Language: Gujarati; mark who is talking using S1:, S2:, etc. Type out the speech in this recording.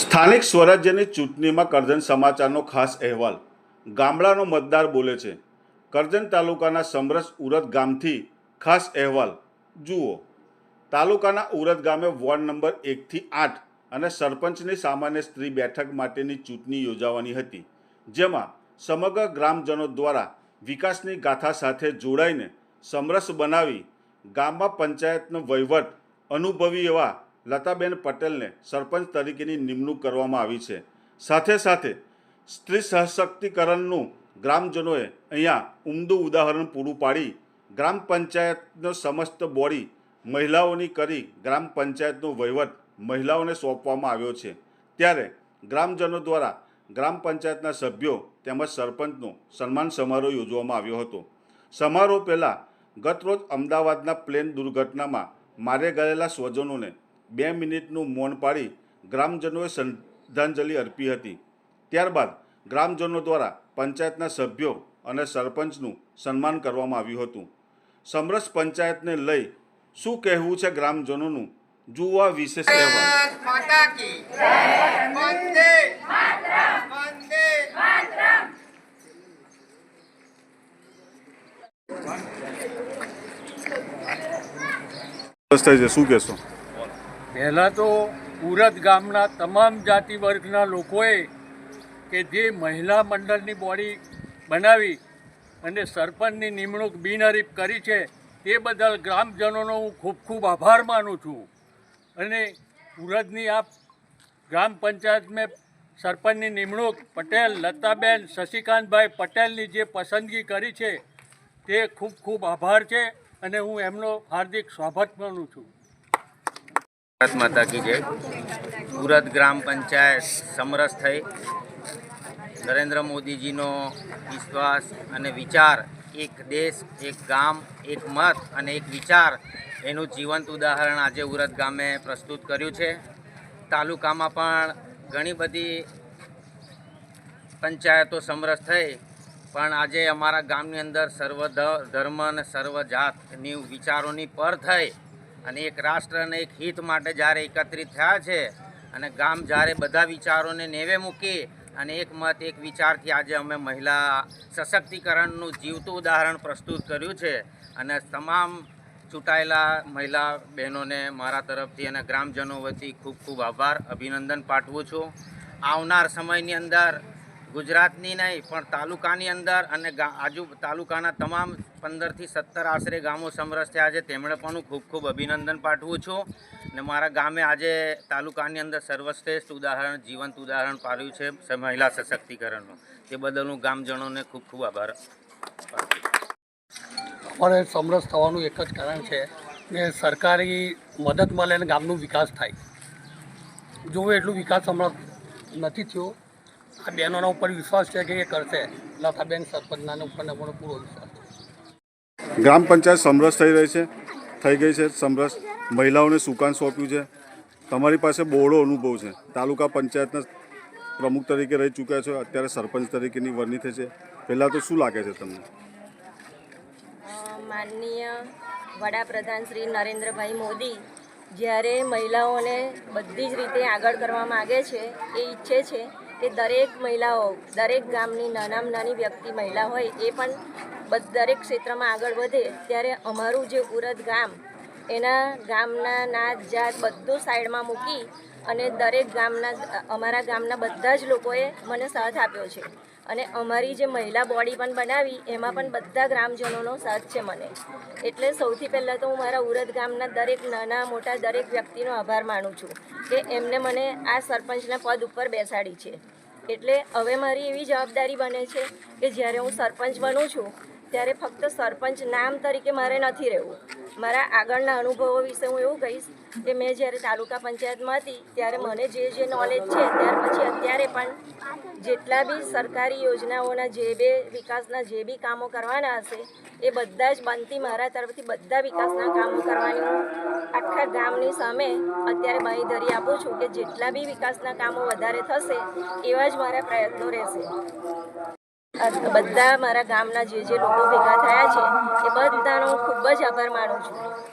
S1: સ્થાનિક સ્વરાજ્યની ચૂંટણીમાં કરજણ સમાચારનો ખાસ અહેવાલ. ગામડાનો મતદાર બોલે છે, કરજણ તાલુકાના સમરસ ઉરદ ગામથી ખાસ અહેવાલ. જુઓ. તાલુકાના ઉરદ ગામે વોર્ડ નંબર એકથી આઠ અને સરપંચની સામાન્ય સ્ત્રી બેઠક માટેની ચૂંટણી યોજાવાની હતી, જેમાં સમગ્ર ગ્રામજનો દ્વારા વિકાસની ગાથા સાથે જોડાઈને સમરસ બનાવી ગામમાં પંચાયતનો વહીવટ અનુભવી એવા લતાબેન પટેલને સરપંચ તરીકેની નિમણૂક કરવામાં આવી છે. સાથે સાથે સ્ત્રી સશક્તિકરણનું ગ્રામજનોએ અહીંયા ઉમદું ઉદાહરણ પૂરું પાડી ગ્રામ પંચાયતનો સમસ્ત બોડી મહિલાઓની કરી ગ્રામ પંચાયતનો વહીવટ મહિલાઓને સોંપવામાં આવ્યો છે. ત્યારે ગ્રામજનો દ્વારા ગ્રામ પંચાયતના સભ્યો તેમજ સરપંચનો સન્માન સમારોહ યોજવામાં આવ્યો હતો. સમારોહ પહેલાં ગતરોજ અમદાવાદના પ્લેન દુર્ઘટનામાં મારે ગયેલા સ્વજનોને બે મિનિટનું મૌન પાડી ગ્રામજનોએ શ્રદ્ધાંજલિ અર્પી હતી. ત્યારબાદ ગ્રામજનો દ્વારા પંચાયતના સભ્યો અને સરપંચનું સન્માન કરવામાં આવ્યું હતું. સમરસ પંચાયતને લઈ શું કહેવું છે ગ્રામજનોનું? જુવા વિશેષ કહેવાય રસ્તા શું કહેશો?
S2: પહેલાં તો ઉરત ગામના તમામ જાતિ વર્ગના લોકોએ કે જે મહિલા મંડળની બોડી બનાવી અને સરપંચની નિમણૂક બિનહરીફ કરી છે, તે બદલ ગ્રામજનોનો હું ખૂબ ખૂબ આભાર માનું છું. અને ઉરદની આ ગ્રામ પંચાયત મેં સરપંચની નિમણૂક, પટેલ, લતાબેન, શશિકાંતભાઈ પટેલની જે પસંદગી કરી છે, તે ખૂબ ખૂબ આભાર છે અને હું એમનો હાર્દિક સ્વાગત માનું છું.
S3: ભારત માતા કી જય. સુરત ગ્રામ પંચાયત સમરસ થઈ. નરેન્દ્ર મોદીજીનો વિશ્વાસ અને વિચાર એક દેશ, એક ગામ, એક મત અને એક વિચાર એનું જીવંત ઉદાહરણ આજે ઉરત ગામે પ્રસ્તુત કર્યું છે. તાલુકામાં પણ ઘણી બધી પંચાયતો સમરસ થઈ, પણ આજે અમારા ગામની અંદર સર્વ ધર્મ અને સર્વ જાતની વિચારોની પર થઈ. અને એક રાષ્ટ્ર અને એક હિત માટે જ્યારે એકત્રિત થયા છે અને ગામ જ્યારે બધા વિચારોને નેવે મૂકી અને એક મત, એક વિચારથી આજે અમે મહિલા સશક્તિકરણનું જીવતું ઉદાહરણ પ્રસ્તુત કર્યું છે અને તમામ ચૂંટાયેલા મહિલા બહેનોને મારા તરફથી અને ગ્રામજનો વતી ખૂબ ખૂબ આભાર, અભિનંદન પાઠવું છું. આવનાર સમયની અંદર ગુજરાતની નહીં, પણ તાલુકાની અંદર અને આજુ, તાલુકાના તમામ પંદરથી સત્તર આશરે ગામો સમરસ થયા છે તેમણે પણ હું ખૂબ ખૂબ અભિનંદન પાઠવું છું ને મારા ગામે આજે તાલુકાની અંદર સર્વશ્રેષ્ઠ ઉદાહરણ, જીવંત ઉદાહરણ પાડ્યું છે મહિલા સશક્તિકરણનું. તે બદલ હું ગામજનોને ખૂબ ખૂબ આભાર.
S4: અમારે સમરસ થવાનું એક જ કારણ છે કે સરકારી મદદ મળે અને ગામનો વિકાસ થાય. જોવે એટલું વિકાસ હમણાં નથી થયો, આ બહેનોના ઉપર વિશ્વાસ છે કે એ કરશે. લતાબેન સરપંચના ઉપર પૂરો વિશ્વાસ
S1: ગ્રામ પંચાયત સમરસ થઈ રહી છે, થઈ ગઈ છે સમરસ. મહિલાઓને સુકાન સોંપ્યું છે? તમારી પાસે બહોળો અનુભવ છે. તાલુકા પંચાયતના પ્રમુખ તરીકે રહી ચૂક્યા છો, અત્યારે સરપંચ તરીકેની વરણી થઈ છે. પહેલાં તો શું લાગે છે તમને?
S5: માનનીય વડાપ્રધાન શ્રી નરેન્દ્રભાઈ મોદી જ્યારે મહિલાઓને બધી જ રીતે આગળ કરવા માગે છે, એ ઈચ્છે છે કે દરેક મહિલાઓ, દરેક ગામની નાનામાં નાની વ્યક્તિ મહિલા હોય, એ પણ દરેક ક્ષેત્રમાં આગળ વધે, ત્યારે અમારું જે ઉરદ ગામ, એના ગામના નાત જાત બધું સાઈડમાં મૂકી અને દરેક ગામના, અમારા ગામના બધા જ લોકોએ મને સાથ આપ્યો છે. અને અમારી જે મહિલા બોડી પણ બનાવી, એમાં પણ બધા ગ્રામજનોનો સાથ છે મને. એટલે સૌથી પહેલાં તો હું મારા ઉરદ ગામના દરેક નાના, મોટા દરેક વ્યક્તિનો આભાર માનું છું કે એમને મને આ સરપંચના પદ ઉપર બેસાડી છે. એટલે હવે મારી એવી જવાબદારી બને છે કે જ્યારે હું સરપંચ બનું છું ત્યારે ફક્ત સરપંચ નામ તરીકે મારે નથી રહેવું. મારા આગળના અનુભવો વિશે હું એવું કહીશ કે મેં જ્યારે તાલુકા પંચાયતમાં હતી, ત્યારે મને જે જે નોલેજ છે, ત્યાર પછી અત્યારે પણ જેટલા બી સરકારી યોજનાઓના જે બે વિકાસના જે બી કામો કરવાના હશે, એ બધા જ બનતી મારા તરફથી બધા વિકાસના કામો કરવાની હું આખા ગામની સામે અત્યારે બાંયધરી આપું છું કે જેટલા બી વિકાસના કામો વધારે થશે, એવા જ મારા પ્રયત્નો રહેશે. બધા મારા ગામના જે જે લોકો ભેગા થયા છે, એ બધાનો ખૂબ જ આભાર માનું છું.